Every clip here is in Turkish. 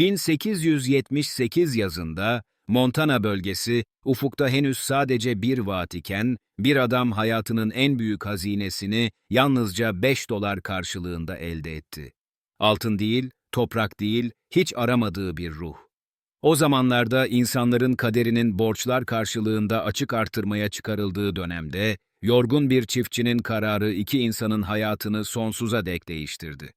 1878 yazında Montana bölgesi ufukta henüz sadece bir vaat iken bir adam hayatının en büyük hazinesini yalnızca 5 dolar karşılığında elde etti. Altın değil, toprak değil, hiç aramadığı bir ruh. O zamanlarda insanların kaderinin borçlar karşılığında açık artırmaya çıkarıldığı dönemde, yorgun bir çiftçinin kararı iki insanın hayatını sonsuza dek değiştirdi.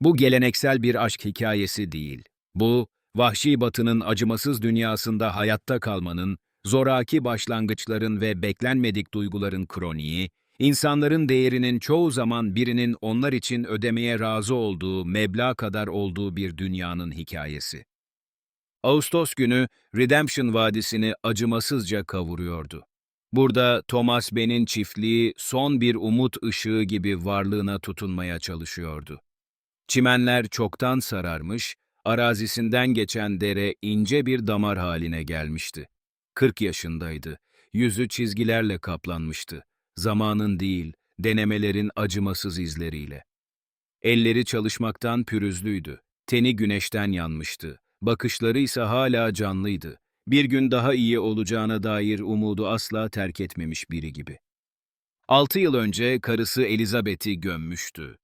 Bu geleneksel bir aşk hikayesi değil. Bu, vahşi batının acımasız dünyasında hayatta kalmanın, zoraki başlangıçların ve beklenmedik duyguların kroniği, insanların değerinin çoğu zaman birinin onlar için ödemeye razı olduğu meblağ kadar olduğu bir dünyanın hikayesi. Ağustos günü Redemption Vadisi'ni acımasızca kavuruyordu. Burada Thomas Ben'in çiftliği son bir umut ışığı gibi varlığına tutunmaya çalışıyordu. Çimenler çoktan sararmış, arazisinden geçen dere ince bir damar haline gelmişti. 40 yaşındaydı. Yüzü çizgilerle kaplanmıştı. Zamanın değil, denemelerin acımasız izleriyle. Elleri çalışmaktan pürüzlüydü. Teni güneşten yanmıştı. Bakışları ise hala canlıydı. Bir gün daha iyi olacağına dair umudu asla terk etmemiş biri gibi. Altı yıl önce karısı Elizabeth'i gömmüştü.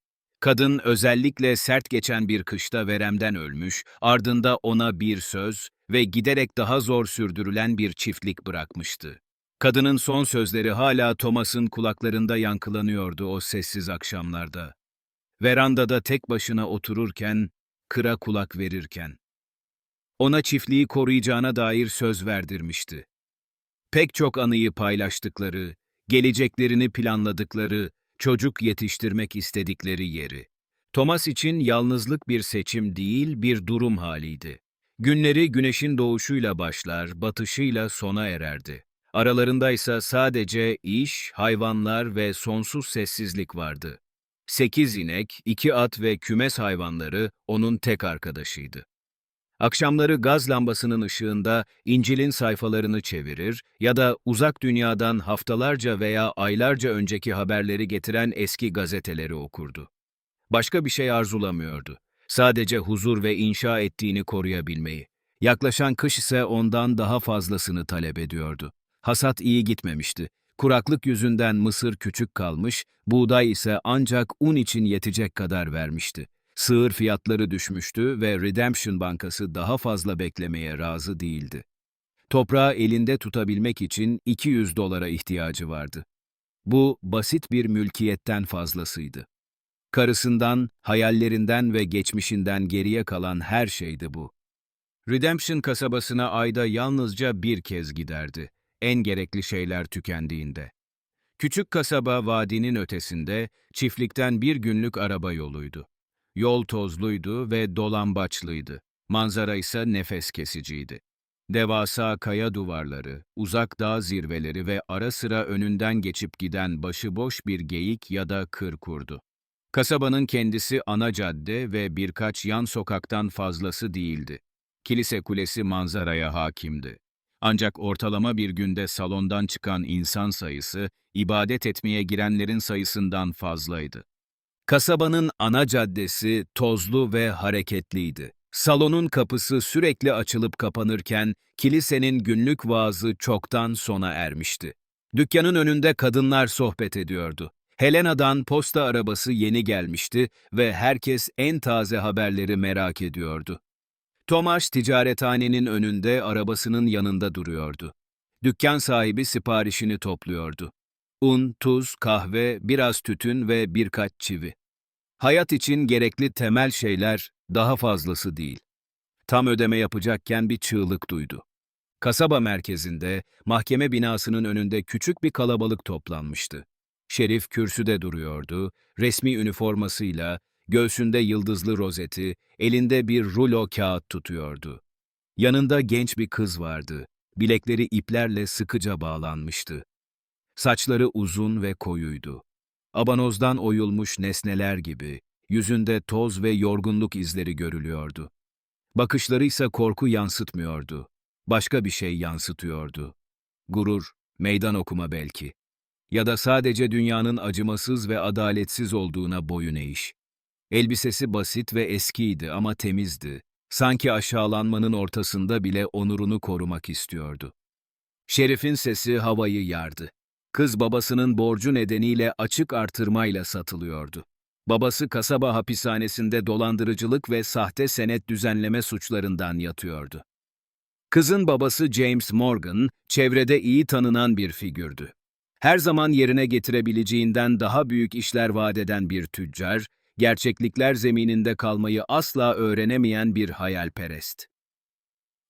Kadın özellikle sert geçen bir kışta veremden ölmüş, ardında ona bir söz ve giderek daha zor sürdürülen bir çiftlik bırakmıştı. Kadının son sözleri hala Thomas'ın kulaklarında yankılanıyordu o sessiz akşamlarda. Verandada tek başına otururken, kıra kulak verirken. Ona çiftliği koruyacağına dair söz verdirmişti. Pek çok anıyı paylaştıkları, geleceklerini planladıkları, çocuk yetiştirmek istedikleri yeri. Thomas için yalnızlık bir seçim değil, bir durum haliydi. Günleri güneşin doğuşuyla başlar, batışıyla sona ererdi. Aralarında ise sadece iş, hayvanlar ve sonsuz sessizlik vardı. Sekiz inek, iki at ve kümes hayvanları onun tek arkadaşıydı. Akşamları gaz lambasının ışığında İncil'in sayfalarını çevirir ya da uzak dünyadan haftalarca veya aylarca önceki haberleri getiren eski gazeteleri okurdu. Başka bir şey arzulamıyordu. Sadece huzur ve inşa ettiğini koruyabilmeyi. Yaklaşan kış ise ondan daha fazlasını talep ediyordu. Hasat iyi gitmemişti. Kuraklık yüzünden mısır küçük kalmış, buğday ise ancak un için yetecek kadar vermişti. Sığır fiyatları düşmüştü ve Redemption Bankası daha fazla beklemeye razı değildi. Toprağı elinde tutabilmek için 200 dolara ihtiyacı vardı. Bu basit bir mülkiyetten fazlasıydı. Karısından, hayallerinden ve geçmişinden geriye kalan her şeydi bu. Redemption kasabasına ayda yalnızca bir kez giderdi, en gerekli şeyler tükendiğinde. Küçük kasaba vadinin ötesinde, çiftlikten bir günlük araba yoluydu. Yol tozluydu ve dolambaçlıydı. Manzara ise nefes kesiciydi. Devasa kaya duvarları, uzak dağ zirveleri ve ara sıra önünden geçip giden başıboş bir geyik ya da kır kurdu. Kasabanın kendisi ana cadde ve birkaç yan sokaktan fazlası değildi. Kilise kulesi manzaraya hakimdi. Ancak ortalama bir günde salondan çıkan insan sayısı, ibadet etmeye girenlerin sayısından fazlaydı. Kasabanın ana caddesi tozlu ve hareketliydi. Salonun kapısı sürekli açılıp kapanırken kilisenin günlük vaazı çoktan sona ermişti. Dükkanın önünde kadınlar sohbet ediyordu. Helena'dan posta arabası yeni gelmişti ve herkes en taze haberleri merak ediyordu. Tomaş ticarethanenin önünde arabasının yanında duruyordu. Dükkan sahibi siparişini topluyordu. Un, tuz, kahve, biraz tütün ve birkaç çivi. Hayat için gerekli temel şeyler daha fazlası değil. Tam ödeme yapacakken bir çığlık duydu. Kasaba merkezinde, mahkeme binasının önünde küçük bir kalabalık toplanmıştı. Şerif kürsüde duruyordu, resmi üniformasıyla, göğsünde yıldızlı rozeti, elinde bir rulo kağıt tutuyordu. Yanında genç bir kız vardı, bilekleri iplerle sıkıca bağlanmıştı. Saçları uzun ve koyuydu. Abanozdan oyulmuş nesneler gibi, yüzünde toz ve yorgunluk izleri görülüyordu. Bakışları ise korku yansıtmıyordu. Başka bir şey yansıtıyordu. Gurur, meydan okuma belki. Ya da sadece dünyanın acımasız ve adaletsiz olduğuna boyun eğiş. Elbisesi basit ve eskiydi ama temizdi. Sanki aşağılanmanın ortasında bile onurunu korumak istiyordu. Şerif'in sesi havayı yardı. Kız babasının borcu nedeniyle açık artırmayla satılıyordu. Babası kasaba hapishanesinde dolandırıcılık ve sahte senet düzenleme suçlarından yatıyordu. Kızın babası James Morgan, çevrede iyi tanınan bir figürdü. Her zaman yerine getirebileceğinden daha büyük işler vaat eden bir tüccar, gerçeklikler zemininde kalmayı asla öğrenemeyen bir hayalperest.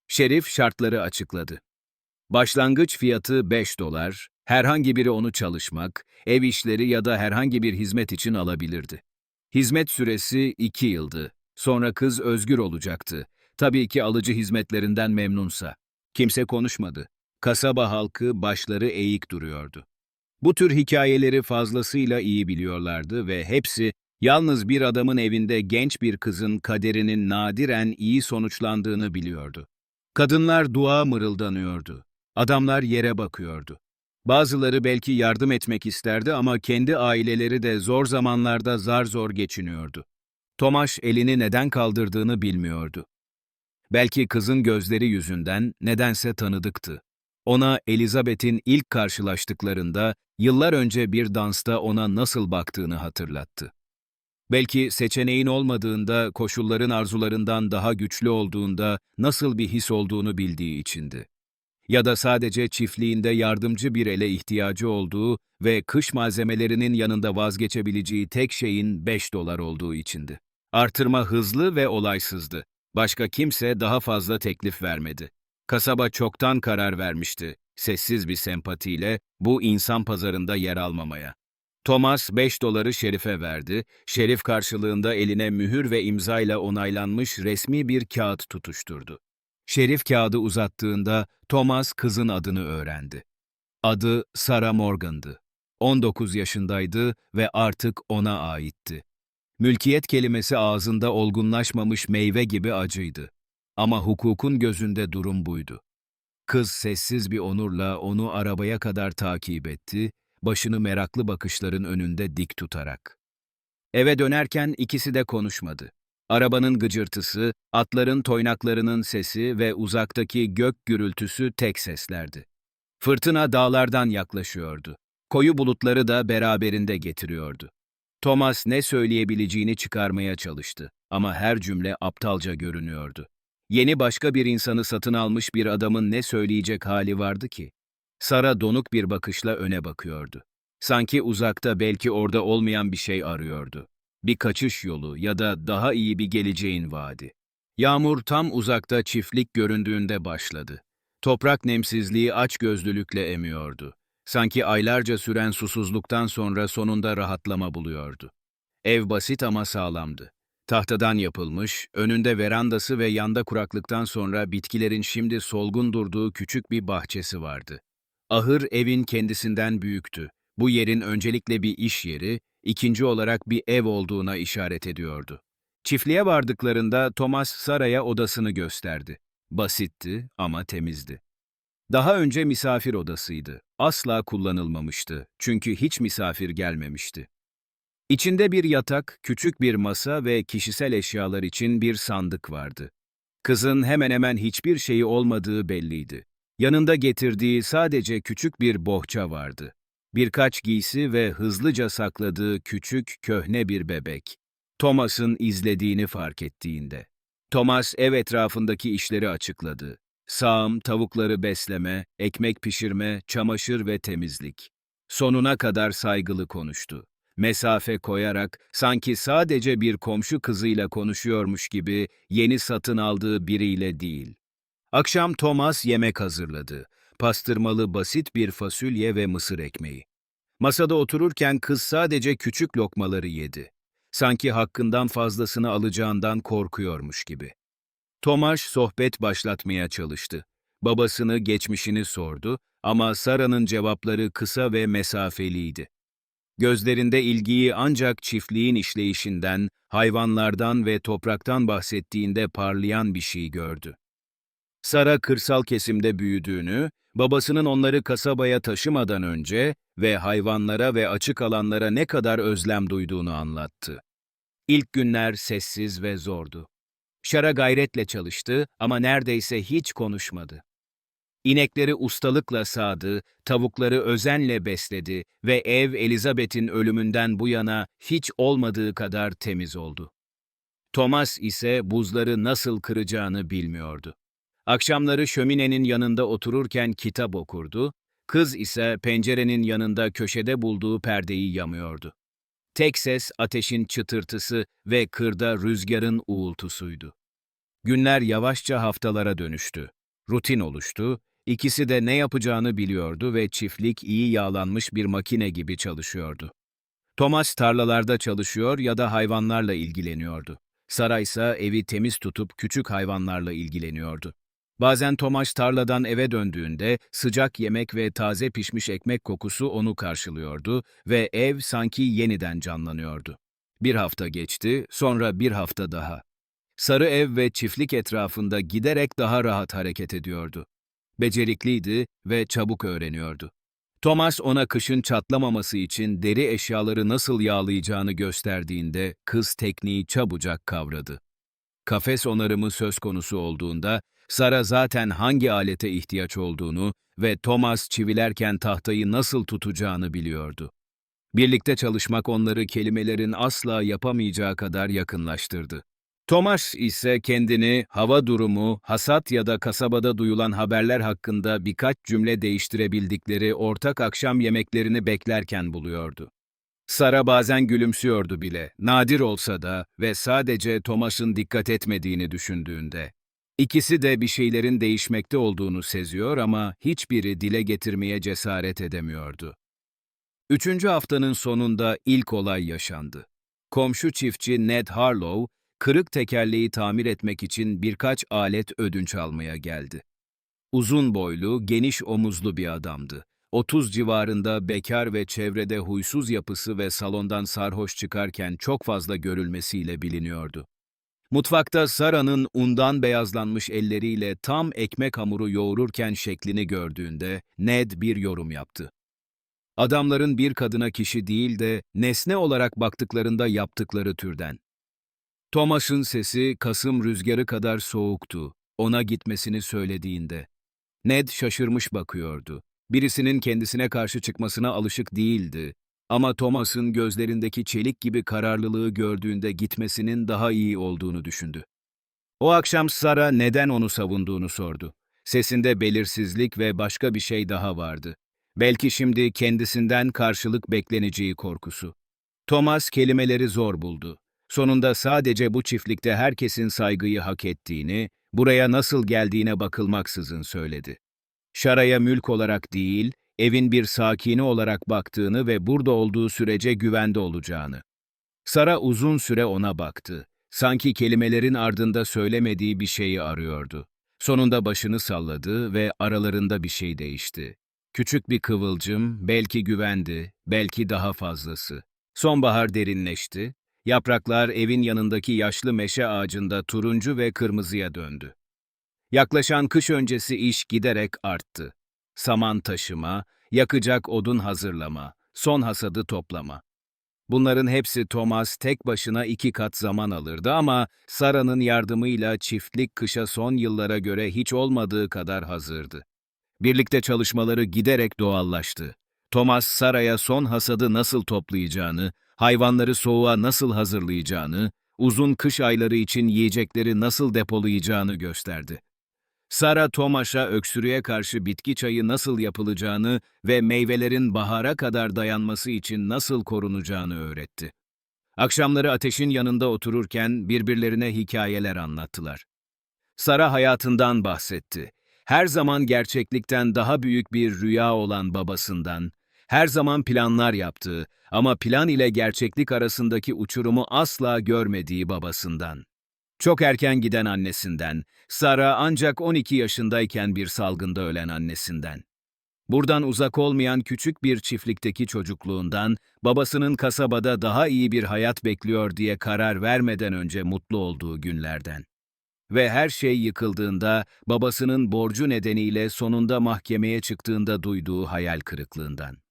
Şerif şartları açıkladı. Başlangıç fiyatı 5 dolar, herhangi biri onu çalışmak, ev işleri ya da herhangi bir hizmet için alabilirdi. Hizmet süresi 2 yıldı. Sonra kız özgür olacaktı. Tabii ki alıcı hizmetlerinden memnunsa. Kimse konuşmadı. Kasaba halkı başları eğik duruyordu. Bu tür hikayeleri fazlasıyla iyi biliyorlardı ve hepsi yalnız bir adamın evinde genç bir kızın kaderinin nadiren iyi sonuçlandığını biliyordu. Kadınlar dua mırıldanıyordu. Adamlar yere bakıyordu. Bazıları belki yardım etmek isterdi ama kendi aileleri de zor zamanlarda zar zor geçiniyordu. Tomaş elini neden kaldırdığını bilmiyordu. Belki kızın gözleri yüzünden nedense tanıdıktı. Ona Elizabeth'in ilk karşılaştıklarında yıllar önce bir dansta ona nasıl baktığını hatırlattı. Belki seçeneğin olmadığında, koşulların arzularından daha güçlü olduğunda nasıl bir his olduğunu bildiği içindi. Ya da sadece çiftliğinde yardımcı bir ele ihtiyacı olduğu ve kış malzemelerinin yanında vazgeçebileceği tek şeyin 5 dolar olduğu içindi. Artırma hızlı ve olaysızdı. Başka kimse daha fazla teklif vermedi. Kasaba çoktan karar vermişti, sessiz bir sempatiyle bu insan pazarında yer almamaya. Thomas 5 doları Şerif'e verdi, Şerif karşılığında eline mühür ve imzayla onaylanmış resmi bir kağıt tutuşturdu. Şerif kağıdı uzattığında Thomas kızın adını öğrendi. Adı Sarah Morgan'dı. 19 yaşındaydı ve artık ona aitti. Mülkiyet kelimesi ağzında olgunlaşmamış meyve gibi acıydı. Ama hukukun gözünde durum buydu. Kız sessiz bir onurla onu arabaya kadar takip etti, başını meraklı bakışların önünde dik tutarak. Eve dönerken ikisi de konuşmadı. Arabanın gıcırtısı, atların toynaklarının sesi ve uzaktaki gök gürültüsü tek seslerdi. Fırtına dağlardan yaklaşıyordu. Koyu bulutları da beraberinde getiriyordu. Thomas ne söyleyebileceğini çıkarmaya çalıştı ama her cümle aptalca görünüyordu. Yeni başka bir insanı satın almış bir adamın ne söyleyecek hali vardı ki? Sara donuk bir bakışla öne bakıyordu. Sanki uzakta belki orada olmayan bir şey arıyordu. Bir kaçış yolu ya da daha iyi bir geleceğin vaadi. Yağmur tam uzakta çiftlik göründüğünde başladı. Toprak nemsizliği açgözlülükle emiyordu. Sanki aylarca süren susuzluktan sonra sonunda rahatlama buluyordu. Ev basit ama sağlamdı. Tahtadan yapılmış, önünde verandası ve yanda kuraklıktan sonra bitkilerin şimdi solgun durduğu küçük bir bahçesi vardı. Ahır evin kendisinden büyüktü. Bu yerin öncelikle bir iş yeri, ikinci olarak bir ev olduğuna işaret ediyordu. Çiftliğe vardıklarında Thomas Sara'ya odasını gösterdi. Basitti ama temizdi. Daha önce misafir odasıydı. Asla kullanılmamıştı. Çünkü hiç misafir gelmemişti. İçinde bir yatak, küçük bir masa ve kişisel eşyalar için bir sandık vardı. Kızın hemen hemen hiçbir şeyi olmadığı belliydi. Yanında getirdiği sadece küçük bir bohça vardı. Birkaç giysi ve hızlıca sakladığı küçük, köhne bir bebek. Thomas'ın izlediğini fark ettiğinde. Thomas ev etrafındaki işleri açıkladı. Sağım, tavukları besleme, ekmek pişirme, çamaşır ve temizlik. Sonuna kadar saygılı konuştu. Mesafe koyarak sanki sadece bir komşu kızıyla konuşuyormuş gibi yeni satın aldığı biriyle değil. Akşam Thomas yemek hazırladı. Pastırmalı basit bir fasulye ve mısır ekmeği. Masada otururken kız sadece küçük lokmaları yedi. Sanki hakkından fazlasını alacağından korkuyormuş gibi. Tomaş sohbet başlatmaya çalıştı. Babasını, geçmişini sordu ama Sara'nın cevapları kısa ve mesafeliydi. Gözlerinde ilgiyi ancak çiftliğin işleyişinden, hayvanlardan ve topraktan bahsettiğinde parlayan bir şey gördü. Sara kırsal kesimde büyüdüğünü, babasının onları kasabaya taşımadan önce ve hayvanlara ve açık alanlara ne kadar özlem duyduğunu anlattı. İlk günler sessiz ve zordu. Şara gayretle çalıştı ama neredeyse hiç konuşmadı. İnekleri ustalıkla sağdı, tavukları özenle besledi ve ev Elizabeth'in ölümünden bu yana hiç olmadığı kadar temiz oldu. Thomas ise buzları nasıl kıracağını bilmiyordu. Akşamları şöminenin yanında otururken kitap okurdu, kız ise pencerenin yanında köşede bulduğu perdeyi yamıyordu. Tek ses ateşin çıtırtısı ve kırda rüzgarın uğultusuydu. Günler yavaşça haftalara dönüştü. Rutin oluştu, ikisi de ne yapacağını biliyordu ve çiftlik iyi yağlanmış bir makine gibi çalışıyordu. Thomas tarlalarda çalışıyor ya da hayvanlarla ilgileniyordu. Sara ise evi temiz tutup küçük hayvanlarla ilgileniyordu. Bazen Tomaş tarladan eve döndüğünde sıcak yemek ve taze pişmiş ekmek kokusu onu karşılıyordu ve ev sanki yeniden canlanıyordu. Bir hafta geçti, sonra bir hafta daha. Sarı ev ve çiftlik etrafında giderek daha rahat hareket ediyordu. Becerikliydi ve çabuk öğreniyordu. Thomas ona kışın çatlamaması için deri eşyaları nasıl yağlayacağını gösterdiğinde kız tekniği çabucak kavradı. Kafes onarımı söz konusu olduğunda Sara zaten hangi alete ihtiyaç olduğunu ve Thomas çivilerken tahtayı nasıl tutacağını biliyordu. Birlikte çalışmak onları kelimelerin asla yapamayacağı kadar yakınlaştırdı. Thomas ise kendini hava durumu, hasat ya da kasabada duyulan haberler hakkında birkaç cümle değiştirebildikleri ortak akşam yemeklerini beklerken buluyordu. Sara bazen gülümsüyordu bile, nadir olsa da ve sadece Thomas'ın dikkat etmediğini düşündüğünde. İkisi de bir şeylerin değişmekte olduğunu seziyor ama hiçbiri dile getirmeye cesaret edemiyordu. Üçüncü haftanın sonunda ilk olay yaşandı. Komşu çiftçi Ned Harlow, kırık tekerleği tamir etmek için birkaç alet ödünç almaya geldi. Uzun boylu, geniş omuzlu bir adamdı. 30 civarında bekar ve çevrede huysuz yapısı ve salondan sarhoş çıkarken çok fazla görülmesiyle biliniyordu. Mutfakta Sara'nın undan beyazlanmış elleriyle tam ekmek hamuru yoğururken şeklini gördüğünde Ned bir yorum yaptı. Adamların bir kadına kişi değil de nesne olarak baktıklarında yaptıkları türden. Thomas'ın sesi Kasım rüzgarı kadar soğuktu, ona gitmesini söylediğinde. Ned şaşırmış bakıyordu. Birisinin kendisine karşı çıkmasına alışık değildi. Ama Thomas'ın gözlerindeki çelik gibi kararlılığı gördüğünde gitmesinin daha iyi olduğunu düşündü. O akşam Sara neden onu savunduğunu sordu. Sesinde belirsizlik ve başka bir şey daha vardı. Belki şimdi kendisinden karşılık bekleneceği korkusu. Thomas kelimeleri zor buldu. Sonunda sadece bu çiftlikte herkesin saygıyı hak ettiğini, buraya nasıl geldiğine bakılmaksızın söyledi. Şara'ya mülk olarak değil, evin bir sakini olarak baktığını ve burada olduğu sürece güvende olacağını. Sara uzun süre ona baktı. Sanki kelimelerin ardında söylemediği bir şeyi arıyordu. Sonunda başını salladı ve aralarında bir şey değişti. Küçük bir kıvılcım, belki güvendi, belki daha fazlası. Sonbahar derinleşti. Yapraklar evin yanındaki yaşlı meşe ağacında turuncu ve kırmızıya döndü. Yaklaşan kış öncesi iş giderek arttı. Saman taşıma, yakacak odun hazırlama, son hasadı toplama. Bunların hepsi Thomas tek başına iki kat zaman alırdı ama Sara'nın yardımıyla çiftlik kışa son yıllara göre hiç olmadığı kadar hazırdı. Birlikte çalışmaları giderek doğallaştı. Thomas Sara'ya son hasadı nasıl toplayacağını, hayvanları soğuğa nasıl hazırlayacağını, uzun kış ayları için yiyecekleri nasıl depolayacağını gösterdi. Sara Tomaş'a öksürüğe karşı bitki çayı nasıl yapılacağını ve meyvelerin bahara kadar dayanması için nasıl korunacağını öğretti. Akşamları ateşin yanında otururken birbirlerine hikayeler anlattılar. Sara hayatından bahsetti. Her zaman gerçeklikten daha büyük bir rüya olan babasından, her zaman planlar yaptığı ama plan ile gerçeklik arasındaki uçurumu asla görmediği babasından. Çok erken giden annesinden, Sara ancak 12 yaşındayken bir salgında ölen annesinden. Buradan uzak olmayan küçük bir çiftlikteki çocukluğundan, babasının kasabada daha iyi bir hayat bekliyor diye karar vermeden önce mutlu olduğu günlerden. Ve her şey yıkıldığında, babasının borcu nedeniyle sonunda mahkemeye çıktığında duyduğu hayal kırıklığından.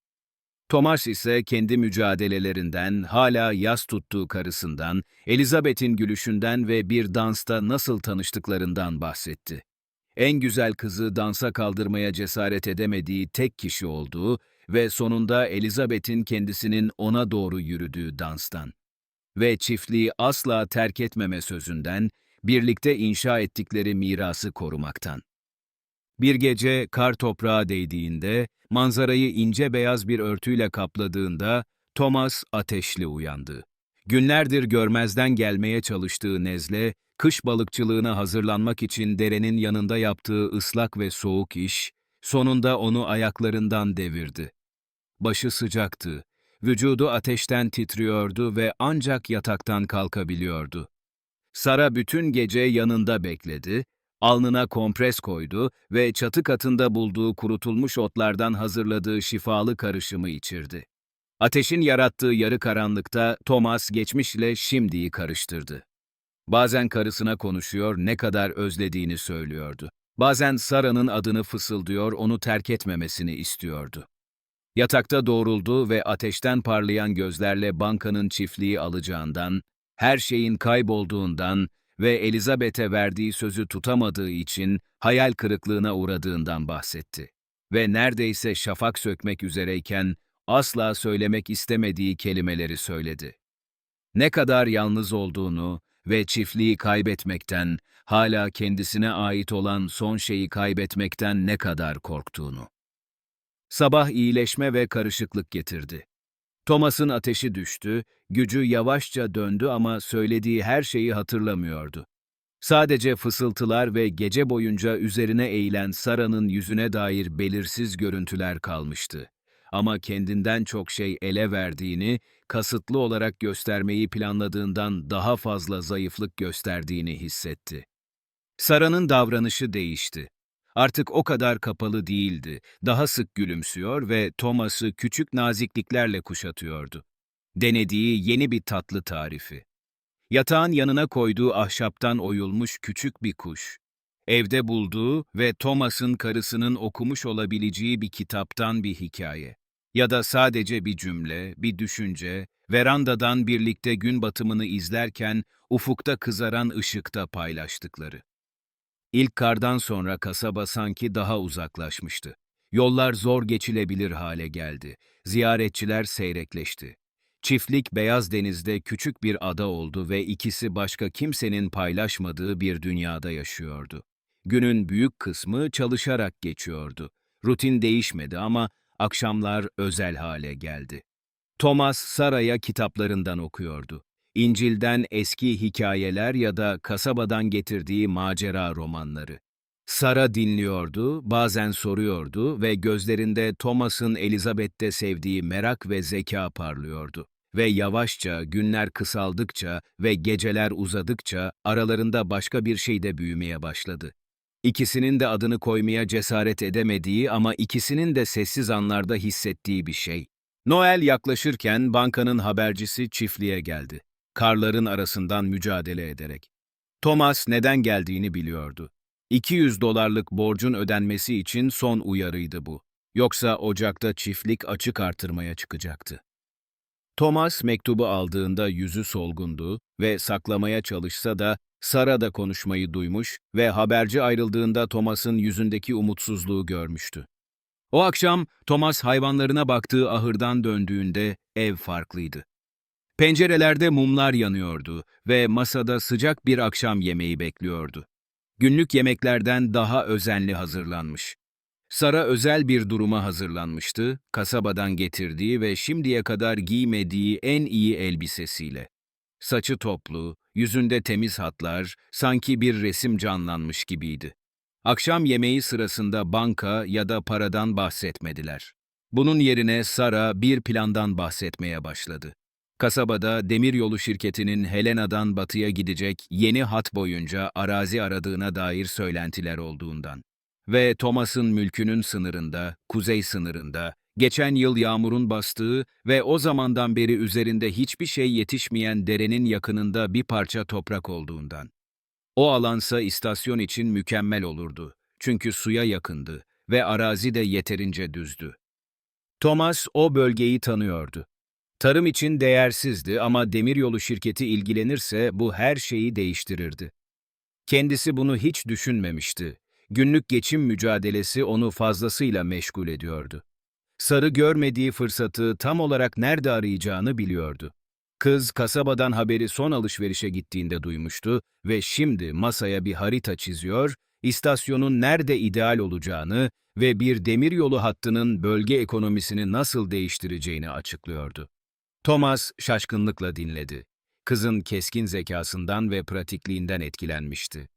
Thomas ise kendi mücadelelerinden, hala yas tuttuğu karısından, Elizabeth'in gülüşünden ve bir dansta nasıl tanıştıklarından bahsetti. En güzel kızı dansa kaldırmaya cesaret edemediği tek kişi olduğu ve sonunda Elizabeth'in kendisinin ona doğru yürüdüğü danstan. Ve çiftliği asla terk etmeme sözünden, birlikte inşa ettikleri mirası korumaktan. Bir gece kar toprağa değdiğinde, manzarayı ince beyaz bir örtüyle kapladığında Thomas ateşli uyandı. Günlerdir görmezden gelmeye çalıştığı Nezle, kış balıkçılığına hazırlanmak için derenin yanında yaptığı ıslak ve soğuk iş, sonunda onu ayaklarından devirdi. Başı sıcaktı, vücudu ateşten titriyordu ve ancak yataktan kalkabiliyordu. Sara bütün gece yanında bekledi, alnına kompres koydu ve çatı katında bulduğu kurutulmuş otlardan hazırladığı şifalı karışımı içirdi. Ateşin yarattığı yarı karanlıkta Thomas geçmişle şimdiyi karıştırdı. Bazen karısına konuşuyor, ne kadar özlediğini söylüyordu. Bazen Sara'nın adını fısıldıyor, onu terk etmemesini istiyordu. Yatakta doğruldu ve ateşten parlayan gözlerle bankanın çiftliği alacağından, her şeyin kaybolduğundan ve Elizabeth'e verdiği sözü tutamadığı için hayal kırıklığına uğradığından bahsetti. Ve neredeyse şafak sökmek üzereyken asla söylemek istemediği kelimeleri söyledi. Ne kadar yalnız olduğunu ve çiftliği kaybetmekten, hala kendisine ait olan son şeyi kaybetmekten ne kadar korktuğunu. Sabah iyileşme ve karışıklık getirdi. Thomas'ın ateşi düştü, gücü yavaşça döndü ama söylediği her şeyi hatırlamıyordu. Sadece fısıltılar ve gece boyunca üzerine eğilen Sara'nın yüzüne dair belirsiz görüntüler kalmıştı. Ama kendinden çok şey ele verdiğini, kasıtlı olarak göstermeyi planladığından daha fazla zayıflık gösterdiğini hissetti. Sara'nın davranışı değişti. Artık o kadar kapalı değildi, daha sık gülümsüyor ve Thomas'ı küçük nazikliklerle kuşatıyordu. Denediği yeni bir tatlı tarifi. Yatağın yanına koyduğu ahşaptan oyulmuş küçük bir kuş. Evde bulduğu ve Thomas'ın karısının okumuş olabileceği bir kitaptan bir hikaye. Ya da sadece bir cümle, bir düşünce, verandadan birlikte gün batımını izlerken ufukta kızaran ışıkta paylaştıkları. İlk kardan sonra kasaba sanki daha uzaklaşmıştı. Yollar zor geçilebilir hale geldi. Ziyaretçiler seyrekleşti. Çiftlik Beyaz Deniz'de küçük bir ada oldu ve ikisi başka kimsenin paylaşmadığı bir dünyada yaşıyordu. Günün büyük kısmı çalışarak geçiyordu. Rutin değişmedi ama akşamlar özel hale geldi. Thomas Sara'ya kitaplarından okuyordu. İncil'den eski hikayeler ya da kasabadan getirdiği macera romanları. Sara dinliyordu, bazen soruyordu ve gözlerinde Thomas'ın Elizabeth'te sevdiği merak ve zeka parlıyordu. Ve yavaşça, günler kısaldıkça ve geceler uzadıkça aralarında başka bir şey de büyümeye başladı. İkisinin de adını koymaya cesaret edemediği ama ikisinin de sessiz anlarda hissettiği bir şey. Noel yaklaşırken bankanın habercisi çiftliğe geldi. Karların arasından mücadele ederek. Thomas neden geldiğini biliyordu. 200 dolarlık borcun ödenmesi için son uyarıydı bu. Yoksa Ocak'ta çiftlik açık artırmaya çıkacaktı. Thomas mektubu aldığında yüzü solgundu ve saklamaya çalışsa da Sara da konuşmayı duymuş ve haberci ayrıldığında Thomas'ın yüzündeki umutsuzluğu görmüştü. O akşam Thomas hayvanlarına baktığı ahırdan döndüğünde ev farklıydı. Pencerelerde mumlar yanıyordu ve masada sıcak bir akşam yemeği bekliyordu. Günlük yemeklerden daha özenli hazırlanmış. Sara özel bir duruma hazırlanmıştı, kasabadan getirdiği ve şimdiye kadar giymediği en iyi elbisesiyle. Saçı toplu, yüzünde temiz hatlar, sanki bir resim canlanmış gibiydi. Akşam yemeği sırasında banka ya da paradan bahsetmediler. Bunun yerine Sara bir plandan bahsetmeye başladı. Kasabada demiryolu şirketinin Helena'dan batıya gidecek yeni hat boyunca arazi aradığına dair söylentiler olduğundan. Ve Thomas'ın mülkünün sınırında, kuzey sınırında, geçen yıl yağmurun bastığı ve o zamandan beri üzerinde hiçbir şey yetişmeyen derenin yakınında bir parça toprak olduğundan. O alansa istasyon için mükemmel olurdu. Çünkü suya yakındı ve arazi de yeterince düzdü. Thomas o bölgeyi tanıyordu. Tarım için değersizdi ama demiryolu şirketi ilgilenirse bu her şeyi değiştirirdi. Kendisi bunu hiç düşünmemişti. Günlük geçim mücadelesi onu fazlasıyla meşgul ediyordu. Sarı görmediği fırsatı tam olarak nerede arayacağını biliyordu. Kız kasabadan haberi son alışverişe gittiğinde duymuştu ve şimdi masaya bir harita çiziyor, istasyonun nerede ideal olacağını ve bir demiryolu hattının bölge ekonomisini nasıl değiştireceğini açıklıyordu. Thomas şaşkınlıkla dinledi. Kızın keskin zekasından ve pratikliğinden etkilenmişti.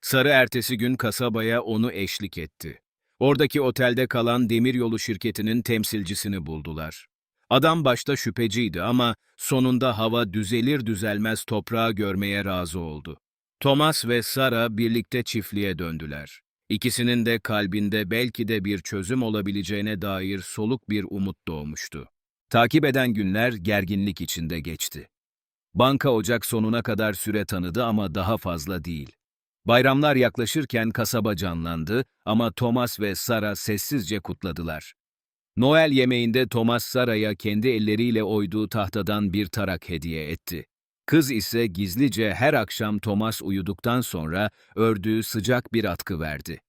Sarı ertesi gün kasabaya onu eşlik etti. Oradaki otelde kalan demiryolu şirketinin temsilcisini buldular. Adam başta şüpheciydi ama sonunda hava düzelir düzelmez toprağı görmeye razı oldu. Thomas ve Sara birlikte çiftliğe döndüler. İkisinin de kalbinde belki de bir çözüm olabileceğine dair soluk bir umut doğmuştu. Takip eden günler gerginlik içinde geçti. Banka Ocak sonuna kadar süre tanıdı ama daha fazla değil. Bayramlar yaklaşırken kasaba canlandı ama Thomas ve Sara sessizce kutladılar. Noel yemeğinde Thomas Sara'ya kendi elleriyle oyduğu tahtadan bir tarak hediye etti. Kız ise gizlice her akşam Thomas uyuduktan sonra ördüğü sıcak bir atkı verdi.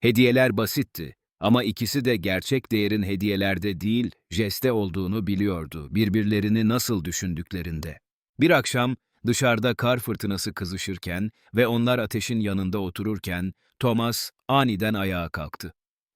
Hediyeler basitti ama ikisi de gerçek değerin hediyelerde değil, jeste olduğunu biliyordu, birbirlerini nasıl düşündüklerinde. Bir akşam dışarıda kar fırtınası kızışırken ve onlar ateşin yanında otururken Thomas aniden ayağa kalktı.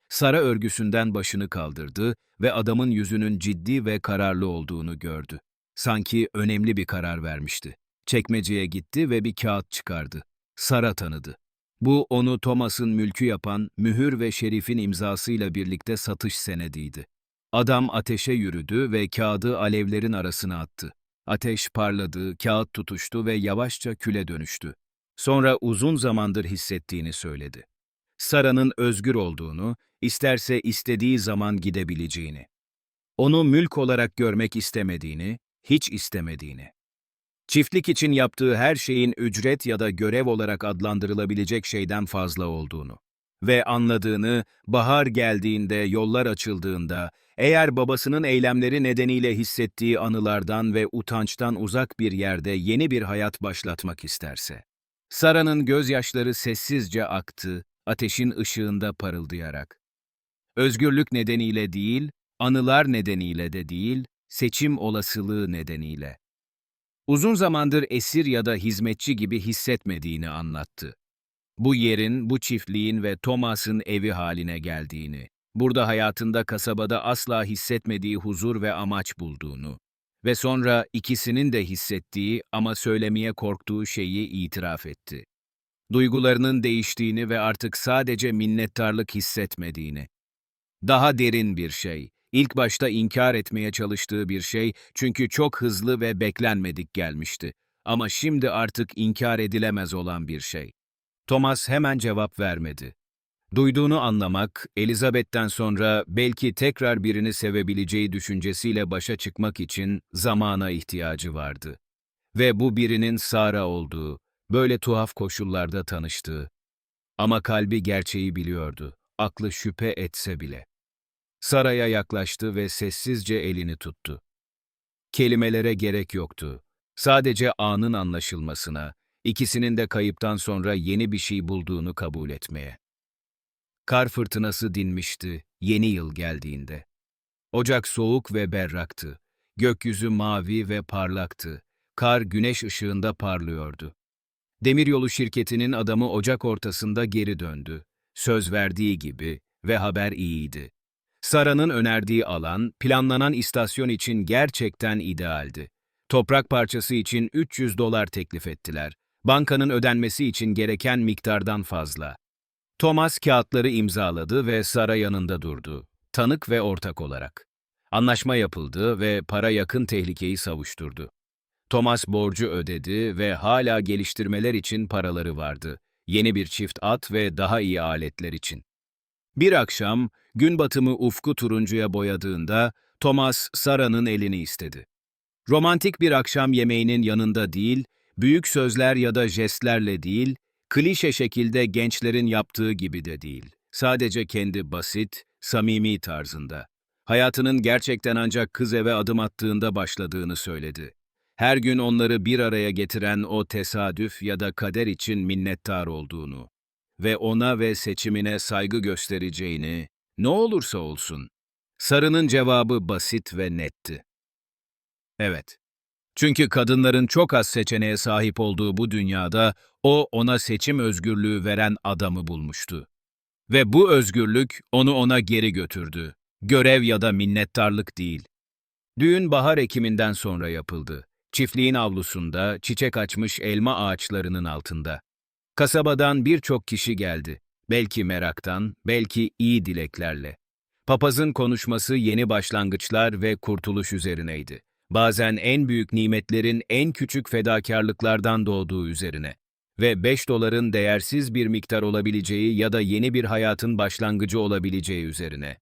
Sara örgüsünden başını kaldırdı ve adamın yüzünün ciddi ve kararlı olduğunu gördü. Sanki önemli bir karar vermişti. Çekmeceye gitti ve bir kağıt çıkardı. Sara tanıdı. Bu onu Thomas'ın mülkü yapan mühür ve şerifin imzasıyla birlikte satış senediydi. Adam ateşe yürüdü ve kağıdı alevlerin arasına attı. Ateş parladı, kağıt tutuştu ve yavaşça küle dönüştü. Sonra uzun zamandır hissettiğini söyledi. Sara'nın özgür olduğunu, isterse istediği zaman gidebileceğini. Onu mülk olarak görmek istemediğini, hiç istemediğini. Çiftlik için yaptığı her şeyin ücret ya da görev olarak adlandırılabilecek şeyden fazla olduğunu. Ve anladığını, bahar geldiğinde, yollar açıldığında, eğer babasının eylemleri nedeniyle hissettiği anılardan ve utançtan uzak bir yerde yeni bir hayat başlatmak isterse. Sara'nın gözyaşları sessizce aktı, ateşin ışığında parıldayarak. Özgürlük nedeniyle değil, anılar nedeniyle de değil, seçim olasılığı nedeniyle. Uzun zamandır esir ya da hizmetçi gibi hissetmediğini anlattı. Bu yerin, bu çiftliğin ve Thomas'ın evi haline geldiğini, burada hayatında kasabada asla hissetmediği huzur ve amaç bulduğunu ve sonra ikisinin de hissettiği ama söylemeye korktuğu şeyi itiraf etti. Duygularının değiştiğini ve artık sadece minnettarlık hissetmediğini. Daha derin bir şey, İlk başta inkar etmeye çalıştığı bir şey çünkü çok hızlı ve beklenmedik gelmişti. Ama şimdi artık inkar edilemez olan bir şey. Thomas hemen cevap vermedi. Duyduğunu anlamak, Elizabeth'ten sonra belki tekrar birini sevebileceği düşüncesiyle başa çıkmak için zamana ihtiyacı vardı. Ve bu birinin Sara olduğu, böyle tuhaf koşullarda tanıştığı. Ama kalbi gerçeği biliyordu, aklı şüphe etse bile. Saraya yaklaştı ve sessizce elini tuttu. Kelimelere gerek yoktu. Sadece anın anlaşılmasına, ikisinin de kayıptan sonra yeni bir şey bulduğunu kabul etmeye. Kar fırtınası dinmişti yeni yıl geldiğinde. Ocak soğuk ve berraktı. Gökyüzü mavi ve parlaktı. Kar güneş ışığında parlıyordu. Demiryolu şirketinin adamı Ocak ortasında geri döndü. Söz verdiği gibi ve haber iyiydi. Sara'nın önerdiği alan, planlanan istasyon için gerçekten idealdi. Toprak parçası için 300 dolar teklif ettiler. Bankanın ödenmesi için gereken miktardan fazla. Thomas kağıtları imzaladı ve Sara yanında durdu. Tanık ve ortak olarak. Anlaşma yapıldı ve para yakın tehlikeyi savuşturdu. Thomas borcu ödedi ve hala geliştirmeler için paraları vardı. Yeni bir çift at ve daha iyi aletler için. Bir akşam, gün batımı ufku turuncuya boyadığında, Thomas Sara'nın elini istedi. Romantik bir akşam yemeğinin yanında değil, büyük sözler ya da jestlerle değil, klişe şekilde gençlerin yaptığı gibi de değil. Sadece kendi basit, samimi tarzında. hayatının gerçekten ancak kız eve adım attığında başladığını söyledi. Her gün onları bir araya getiren o tesadüf ya da kader için minnettar olduğunu ve ona ve seçimine saygı göstereceğini, ne olursa olsun. Sarı'nın cevabı basit ve netti. Evet. Çünkü kadınların çok az seçeneğe sahip olduğu bu dünyada o ona seçim özgürlüğü veren adamı bulmuştu. Ve bu özgürlük onu ona geri götürdü. Görev ya da minnettarlık değil. Düğün bahar ekiminden sonra yapıldı. Çiftliğin avlusunda, çiçek açmış elma ağaçlarının altında. Kasabadan birçok kişi geldi. Belki meraktan, belki iyi dileklerle. Papazın konuşması yeni başlangıçlar ve kurtuluş üzerineydi. Bazen en büyük nimetlerin en küçük fedakarlıklardan doğduğu üzerine. Ve 5 doların değersiz bir miktar olabileceği ya da yeni bir hayatın başlangıcı olabileceği üzerine.